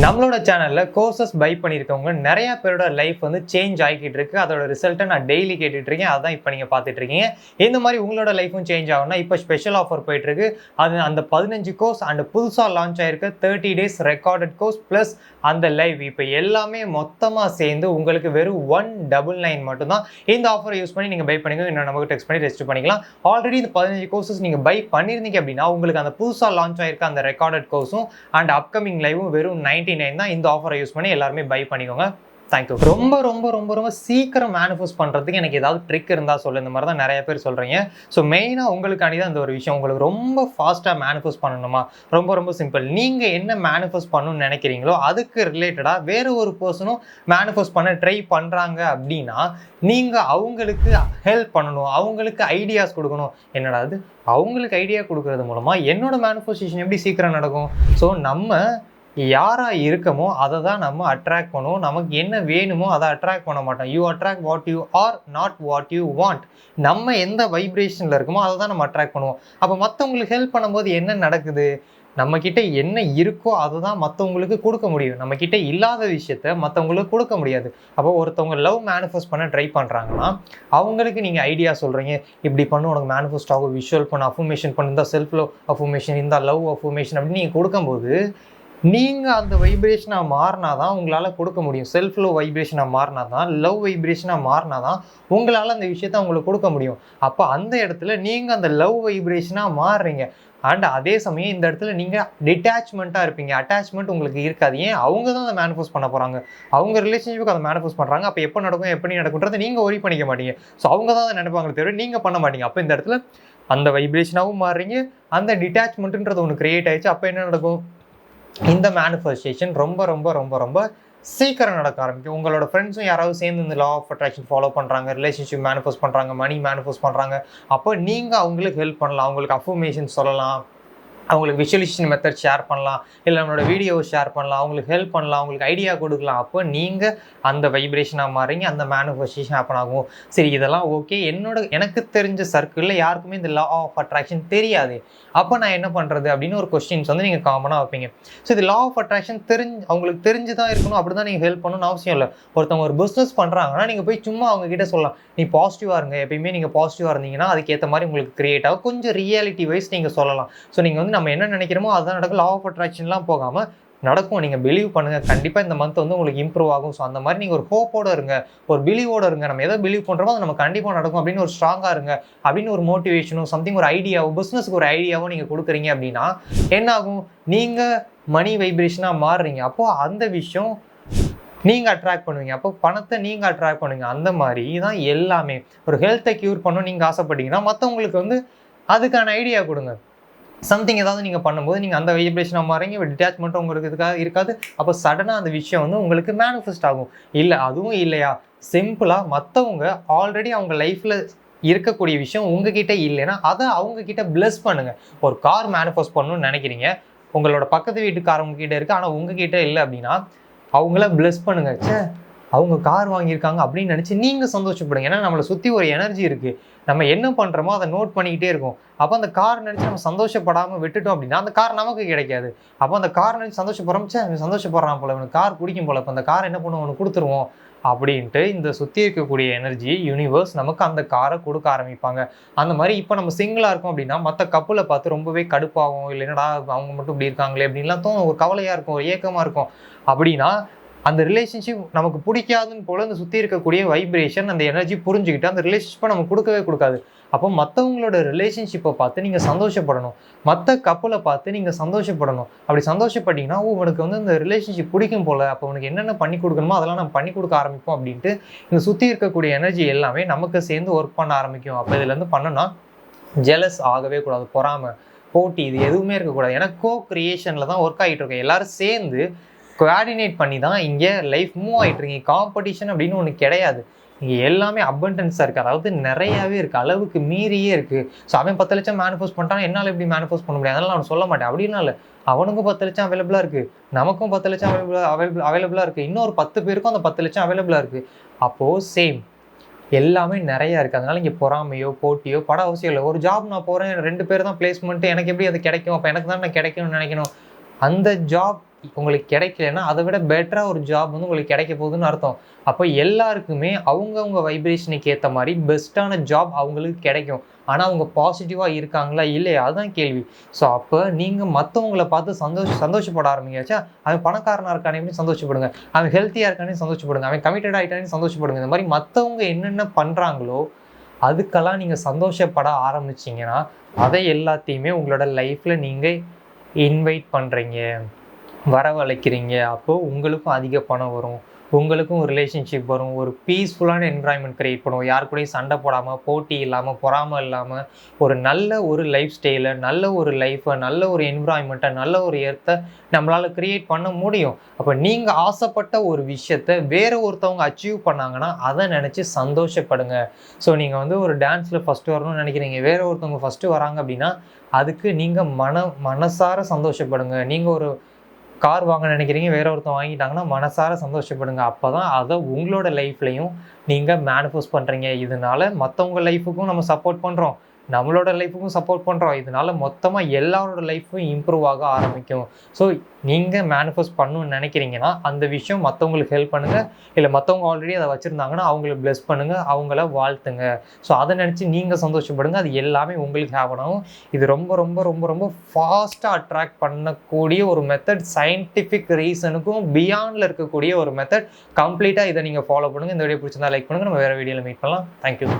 நம்மளோட சேனலில் courses by பண்ணியிருக்கவங்க நிறைய பேரோட லைஃப் வந்து சேஞ்ச் ஆகிக்கிட்டு இருக்கு. அதோட ரிசல்ட்டை நான் டெய்லி கேட்டுட்டு இருக்கேன். அதான் இப்போ நீங்கள் பார்த்துட்டு இருக்கீங்க. இந்த மாதிரி உங்களோட லைஃப்பும் சேஞ்ச் ஆகும்னா இப்போ ஸ்பெஷல் ஆஃபர் போயிட்டுருக்கு அது அந்த பதினஞ்சு கோர்ஸ் அண்ட் புதுசாக launch ஆகிருக்க thirty days recorded course plus அந்த லைவ் இப்போ எல்லாமே மொத்தமாக சேர்ந்து உங்களுக்கு வெறும் ஒன் டபுள் நைன் மட்டும்தான். இந்த ஆஃபரை யூஸ் பண்ணி நீங்கள் பை பண்ணுங்க இன்னும் நமக்கு டெக்ஸ்ட் பண்ணி ரெஜிஸ்டர் பண்ணிக்கலாம். ஆல்ரெடி இந்த பதினஞ்சு கோர்சஸ் நீங்கள் பை பண்ணியிருந்தீங்க அப்படின்னா உங்களுக்கு அந்த புதுசாக லான்ச் ஆகிருக்க அந்த ரெக்கார்டட் கோர்ஸும் அண்ட் அப்கமிங் லைவும் வெறும் நைன்டி நைன் தான் இந்த ஆஃபரை யூஸ் பண்ணி எல்லாருமே பை பண்ணிக்கோங்க. தேங்க்யூ ரொம்ப ரொம்ப ரொம்ப ரொம்ப சீக்கிரம் மேனிஃபெஸ்ட் பண்ணுறதுக்கு எனக்கு ஏதாவது ட்ரிக் இருந்தால் சொல்லு. இந்த மாதிரி தான் நிறைய பேர் சொல்கிறீங்க ஸோ மெயினாக உங்களுக்காண்டி தான் இந்த ஒரு விஷயம். உங்களுக்கு ரொம்ப ஃபாஸ்ட்டாக மேனிஃபெஸ்ட் பண்ணணுமா? ரொம்ப ரொம்ப சிம்பிள் நீங்கள் என்ன மேனிஃபெஸ்ட் பண்ணணும்னு நினைக்கிறீங்களோ அதுக்கு ரிலேட்டடாக வேறு ஒரு பர்சனும் மேனிஃபெஸ்ட் பண்ண ட்ரை பண்ணுறாங்க அப்படின்னா நீங்கள் அவங்களுக்கு ஹெல்ப் பண்ணணும். அவங்களுக்கு ஐடியாஸ் கொடுக்கணும். என்னடா அது அவங்களுக்கு ஐடியா கொடுக்கறது மூலமாக என்னோட மேனிஃபெஸ்டேஷன் எப்படி சீக்கிரம் நடக்கும்? ஸோ நம்ம யாராக இருக்கமோ அதை தான் நம்ம அட்ராக்ட் பண்ணுவோம். நமக்கு என்ன வேணுமோ அதை அட்ராக்ட் பண்ண மாட்டோம். You attract what you are not what you want நம்ம எந்த வைப்ரேஷனில் இருக்கமோ அதை தான் நம்ம அட்ராக்ட் பண்ணுவோம். அப்போ மற்றவங்களுக்கு ஹெல்ப் பண்ணும்போது என்ன நடக்குது? நம்ம என்ன இருக்கோ அதை தான் மற்றவங்களுக்கு கொடுக்க முடியும். நம்மக்கிட்ட இல்லாத விஷயத்த மற்றவங்களுக்கு கொடுக்க முடியாது. அப்போ ஒருத்தவங்க லவ் மேனிஃபெஸ்ட் பண்ண ட்ரை பண்ணுறாங்கன்னா அவங்களுக்கு நீங்கள் ஐடியா சொல்கிறீங்க இப்படி பண்ணு உனக்கு மேனிஃபெஸ்ட் ஆகும். விஷுவல் பண்ண அஃபர்மேஷன் பண்ணு இந்த செல்ஃப் லவ் அஃபர்மேஷன் இந்த லவ் அஃபர்மேஷன் அப்படின்னு நீங்கள் கொடுக்கும்போது நீங்கள் அந்த வைப்ரேஷனாக மாறினா தான் உங்களால் கொடுக்க முடியும். செல்ஃப் லவ் வைப்ரேஷனாக மாறினா தான் லவ் வைப்ரேஷனாக மாறினா தான் உங்களால் அந்த விஷயத்த உங்களுக்கு கொடுக்க முடியும். அப்போ அந்த இடத்துல நீங்கள் அந்த லவ் வைப்ரேஷனாக மாறுறீங்க. அண்ட் அதே சமயம் இந்த இடத்துல நீங்கள் டிட்டாச்மெண்ட்டாக இருப்பீங்க. அட்டாச்மெண்ட் உங்களுக்கு இருக்காது. ஏன்? அவங்க தான் அதை மேனிஃபோஸ் பண்ண போகிறாங்க அவங்க ரிலேஷன்ஷிப்புக்கு அதை மேனிஃபோஸ் பண்ணுறாங்க அப்போ எப்போ நடக்கும் எப்படி நடக்கும்ன்றதை நீங்கள் ஒரி பண்ணிக்க மாட்டீங்க. ஸோ அவங்க தான் அதை நினைப்பாங்களே தவிர நீங்கள் பண்ண மாட்டீங்க. அப்போ இந்த இடத்துல அந்த வைப்ரேஷனாகவும் மாறுறீங்க. அந்த டிட்டாச்மெண்ட்டுன்றது ஒன்று கிரியேட் ஆயிடுச்சு. அப்போ என்ன நடக்கும்? இந்த மேனிஃபெஸ்டேஷன் ரொம்ப ரொம்ப ரொம்ப ரொம்ப சீக்கிரம் நடக்க ஆரம்பிக்கும். உங்களோட ஃப்ரெண்ட்ஸும் யாராவது சேர்ந்து இந்த லா ஆஃப் அட்ராக்ஷன் ஃபாலோ பண்ணுறாங்க ரிலேஷன்ஷிப் மேனிஃபெஸ்ட் பண்ணுறாங்க மணி மேனிஃபெஸ்ட் பண்ணுறாங்க அப்போ நீங்கள் அவங்களுக்கு ஹெல்ப் பண்ணலாம். அவங்களுக்கு அஃபர்மேஷன் சொல்லலாம். அவங்களுக்கு விஷுவலைசேஷன் மெத்தட் ஷேர் பண்ணலாம். இல்லை நம்மளோட வீடியோவை ஷேர் பண்ணலாம். அவங்களுக்கு ஹெல்ப் பண்ணலாம். அவங்களுக்கு ஐடியா கொடுக்கலாம். அப்போ நீங்கள் அந்த வைப்ரேஷனாக மாறிங்க அந்த மேனுஃபெஸ்டேஷன் ஆப்பன் ஆகும். சரி இதெல்லாம் ஓகே என்னோட எனக்கு தெரிஞ்ச சர்க்கிளில் யாருக்குமே இந்த லா ஆஃப் அட்ராக்ஷன் தெரியாது. அப்போ நான் என்ன பண்ணுறது அப்படின்னு ஒரு கொஸ்டின்ஸ் வந்து நீங்கள் காமனாக வைப்பீங்க. ஸோ இது லா ஆஃப் அட்ராக்ஷன் தெரிஞ்சு அவங்களுக்கு தெரிஞ்சு தான் இருக்கணும். அப்படி தான் நீங்கள் ஹெல்ப் பண்ணணும்னு அவசியம் இல்லை. ஒருத்தவங்க ஒரு பிஸ்னஸ் பண்ணுறாங்கன்னா நீங்கள் போய் சும்மா அவங்க கிட்ட சொல்லலாம். நீ பாசிட்டிவாக இருங்க. எப்பயுமே நீங்கள் பாசிட்டிவாக இருந்தீங்கன்னா அதுக்கேற்ற மாதிரி உங்களுக்கு கிரியேட் ஆகும். கொஞ்சம் ரியாலிட்டி வைஸ் நீங்கள் சொல்லலாம். ஸோ நீங்கள் வந்து நம்ம என்ன நினைக்கிறோமோ அதுதான் நடக்கும். லா ஆஃப் அட்ராக்ஷன்லாம் போகாமல் நடக்கும். நீங்கள் பிலீவ் பண்ணுங்கள் கண்டிப்பாக இந்த மந்த் வந்து உங்களுக்கு இம்ப்ரூவ் ஆகும். ஸோ அந்த மாதிரி நீங்கள் ஒரு ஹோப்போட இருங்க. ஒரு பிலீவோட இருங்க. நம்ம எதை பிலீவ் பண்ணுறோமோ அது நம்ம கண்டிப்பாக நடக்கும் அப்படின்னு ஒரு ஸ்ட்ராங்காக இருங்க. அப்படின்னு ஒரு மோட்டிவேஷனும் சம்திங் ஒரு ஐடியாவோ பிஸ்னஸ்க்கு ஒரு ஐடியாவோ நீங்கள் கொடுக்குறீங்க அப்படின்னா என்ன ஆகும்? நீங்கள் மணி வைப்ரேஷனாக மாறுறீங்க. அப்போது அந்த விஷயம் நீங்கள் அட்ராக்ட் பண்ணுவீங்க. அப்போ பணத்தை நீங்கள் அட்ராக்ட் பண்ணுவீங்க. அந்த மாதிரி தான் எல்லாமே. ஒரு ஹெல்த்தை க்யூர் பண்ணணும் நீங்கள் ஆசைப்பட்டீங்கன்னா மற்றவங்களுக்கு வந்து அதுக்கான ஐடியா கொடுங்க. சம்திங் ஏதாவது நீங்கள் பண்ணும்போது நீங்கள் அந்த வைப்ரேஷனாக மாறீங்க டிட்டாச்மெண்ட் உங்களுக்கு இதுக்காக இருக்காது. அப்போ சடனாக அந்த விஷயம் வந்து உங்களுக்கு மேனிஃபெஸ்ட் ஆகும். இல்லை அதுவும் இல்லையா? சிம்பிளாக மற்றவங்க ஆல்ரெடி அவங்க லைஃப்பில் இருக்கக்கூடிய விஷயம் உங்ககிட்ட இல்லைன்னா அதை அவங்க ப்ளஸ் பண்ணுங்கள் ஒரு கார் மேனிஃபெஸ்ட் பண்ணணும்னு நினைக்கிறீங்க. உங்களோட பக்கத்து வீட்டுக்காரவங்க கிட்ட இருக்குது ஆனால் உங்ககிட்ட இல்லை அப்படின்னா அவங்கள ப்ளஸ் பண்ணுங்க. ச்சே அவங்க கார் வாங்கியிருக்காங்க அப்படின்னு நினச்சி நீங்கள் சந்தோஷப்படுங்க. ஏன்னா நம்மளை சுற்றி ஒரு எனர்ஜி இருக்குது நம்ம என்ன பண்ணுறோமோ அதை நோட் பண்ணிக்கிட்டே இருக்கும். அப்போ அந்த கார் நினச்சி நம்ம சந்தோஷப்படாமல் விட்டுட்டோம் அப்படின்னா அந்த கார் நமக்கு கிடைக்காது. அப்போ அந்த கார் நினச்சி சந்தோஷப்படுறோம்ச்சே அவன் சந்தோஷப்படுறான் போல இவனுக்கு கார் பிடிக்கும் போல இப்போ அந்த கார் என்ன பண்ணுவோம் அவனுக்கு கொடுத்துருவோம் அப்படின்ட்டு இந்த சுற்றி இருக்கக்கூடிய எனர்ஜி யூனிவர்ஸ் நமக்கு அந்த காரை கொடுக்க ஆரம்பிப்பாங்க. அந்த மாதிரி இப்போ நம்ம சிங்கிளாக இருக்கோம் அப்படின்னா மற்ற கப்பலை பார்த்து ரொம்பவே கடுப்பாகும். இல்லை என்னடா அவங்க மட்டும் இப்படி இருக்காங்களே அப்படின்லாம் தோணும். ஒரு கவலையாக இருக்கும் ஒரு ஏக்கமாக இருக்கும். அப்படின்னா அந்த ரிலேஷன்ஷிப் நமக்கு பிடிக்காதுன்னு போல அந்த சுற்றி இருக்கக்கூடிய வைப்ரேஷன் அந்த எனர்ஜி புரிஞ்சுக்கிட்டு அந்த ரிலேஷன்ஷிப்பை நம்ம கொடுக்கவே கொடுக்காது. அப்போ மற்றவங்களோட ரிலேஷன்ஷிப்பை பார்த்து நீங்கள் சந்தோஷப்படணும். மற்ற கப்பலை பார்த்து நீங்கள் சந்தோஷப்படணும். அப்படி சந்தோஷப்பட்டீங்கன்னா உனக்கு வந்து இந்த ரிலேஷன்ஷிப் பிடிக்கும் போல் அப்போ உனக்கு என்னென்ன பண்ணி கொடுக்கணுமோ அதெல்லாம் நம்ம பண்ணி கொடுக்க ஆரம்பிப்போம் அப்படின்ட்டு இந்த சுற்றி இருக்கக்கூடிய எனர்ஜி எல்லாமே நமக்கு சேர்ந்து ஒர்க் பண்ண ஆரம்பிக்கும். அப்போ இதுலேருந்து பண்ணோன்னா ஜெலஸ் ஆகவே கூடாது பொறாமை போட்டி இது எதுவுமே இருக்கக்கூடாது. ஏன்னா கோ கிரியேஷனில் தான் ஒர்க் ஆகிட்டு இருக்கோம் எல்லாரும் சேர்ந்து கோஆர்டினேட் பண்ணி தான் இங்கே லைஃப் மூவ் ஆகிட்டு இருக்கு காம்படிஷன் அப்படின்னு ஒன்று கிடையாது. இங்கே எல்லாமே அபண்டன்ஸாக இருக்குது அதாவது நிறையாவே இருக்குது அளவுக்கு மீறியே இருக்குது ஸோ அவன் பத்து லட்சம் மேனிஃபோஸ் பண்ணிட்டான். என்னால் எப்படி மேனிஃபோஸ் பண்ண முடியாது அதனால் நான் சொல்ல மாட்டேன். அப்படிலாம் இல்லை. அவனுக்கும் பத்து லட்சம் அவைலபிளாக இருக்குது நமக்கும் பத்து லட்சம் அவைலபிளாக அவைலபிள் அவைலபிளாக இருக்குது இன்னொரு பத்து பேருக்கும் அந்த பத்து லட்சம் அவைலபிளாக இருக்குது அப்போது சேம் எல்லாமே நிறையா இருக்குது அதனால் இங்கே பொறாமையோ போட்டியோ பட அவசியம் இல்லை. ஒரு ஜாப் நான் போகிறேன் ரெண்டு பேர் தான் பிளேஸ்மெண்ட்டு எனக்கு எப்படி அது கிடைக்கும்? அப்போ எனக்கு தான் கிடைக்கும்னு நினைக்கணும். அந்த ஜாப் உங்களுக்கு கிடைக்கலன்னா அதை விட பெட்டராக ஒரு ஜாப் வந்து உங்களுக்கு கிடைக்க போகுதுன்னு அர்த்தம். அப்போ எல்லாருக்குமே அவங்கவுங்க வைப்ரேஷனுக்கு ஏற்ற மாதிரி பெஸ்ட்டான ஜாப் அவங்களுக்கு கிடைக்கும். ஆனால் அவங்க பாசிட்டிவாக இருக்காங்களா இல்லையா? அதுதான் கேள்வி. ஸோ அப்போ நீங்கள் மற்றவங்கள பார்த்து சந்தோஷ சந்தோஷப்பட ஆரம்பிங்காச்சா அவன் பணக்காரனாக இருக்கானே சந்தோஷப்படுங்க. அவன் ஹெல்த்தியாக இருக்கானே சந்தோஷப்படுங்க. அவன் கமிட்டட் ஆகிட்டானே சந்தோஷப்படுங்க. இந்த மாதிரி மற்றவங்க என்னென்ன பண்ணுறாங்களோ அதுக்கெல்லாம் நீங்கள் சந்தோஷப்பட ஆரம்பிச்சிங்கன்னா அதை எல்லாத்தையுமே உங்களோட லைஃப்பில் நீங்கள் இன்வைட் பண்ணுறீங்க வரவழைக்கிறீங்க அப்போது உங்களுக்கும் அதிக பணம் வரும். உங்களுக்கும் ஒரு ரிலேஷன்ஷிப் வரும். ஒரு பீஸ்ஃபுல்லான என்விரான்மெண்ட் க்ரியேட் பண்ணுவோம். யார் கூடயும் சண்டை போடாமல் போட்டி இல்லாமல் பொறாமை இல்லாமல் ஒரு நல்ல ஒரு லைஃப் ஸ்டைலை நல்ல ஒரு லைஃப்பை நல்ல ஒரு என்விரான்மெண்ட்டை நல்ல ஒரு எர்த்தை நம்மளால் க்ரியேட் பண்ண முடியும். அப்போ நீங்கள் ஆசைப்பட்ட ஒரு விஷயத்த வேற ஒருத்தவங்க அச்சீவ் பண்ணாங்கன்னா அதை நினச்சி சந்தோஷப்படுங்க. ஸோ நீங்கள் வந்து ஒரு டான்ஸில் ஃபஸ்ட்டு வரணும்னு நினைக்கிறீங்க. வேறு ஒருத்தவங்க ஃபஸ்ட்டு வராங்க அப்படின்னா அதுக்கு நீங்கள் மன மனசார சந்தோஷப்படுங்க. நீங்கள் ஒரு கார் வாங்க நினைக்கிறீங்க வேற ஒருத்தன் வாங்கிட்டாங்கன்னா மனசார சந்தோஷப்படுங்க. அப்போ தான் அதை உங்களோட லைஃப்லையும் நீங்கள் மேனிஃபெஸ்ட் பண்ணுறீங்க இதனால மற்றவங்க லைஃபுக்கும் நம்ம சப்போர்ட் பண்ணுறோம் நம்மளோட லைஃபுக்கும் சப்போர்ட் பண்ணுறோம் இதனால மொத்தமாக எல்லாரோட லைஃப்பும் இம்ப்ரூவ் ஆக ஆரம்பிக்கும். ஸோ நீங்கள் மேனிஃபெஸ்ட் பண்ணணும்னு நினைக்கிறீங்கன்னா அந்த விஷயம் மற்றவங்களுக்கு ஹெல்ப் பண்ணுங்கள் இல்லை மற்றவங்க ஆல்ரெடி அதை வச்சுருந்தாங்கன்னா அவங்கள ப்ளெஸ் பண்ணுங்கள் அவங்கள வாழ்த்துங்க. ஸோ அதை நினச்சி நீங்கள் சந்தோஷப்படுங்க. அது எல்லாமே உங்களுக்கு ஹேப்பன் ஆகும். இது ரொம்ப ரொம்ப ரொம்ப ரொம்ப ஃபாஸ்ட்டாக அட்ராக்ட் பண்ணக்கூடிய ஒரு மெத்தட் சயின்டிஃபிக் ரீசனுக்கும் பியாண்டில் இருக்கக்கூடிய ஒரு மெத்தட் கம்ப்ளீட்டாக இதை நீங்கள் ஃபாலோ பண்ணுங்கள் இந்த வீடியோ பிடிச்சிருந்தா லைக் பண்ணுங்கள் நம்ம வேறு வீடியோவில் மீட் பண்ணலாம். தேங்க்யூ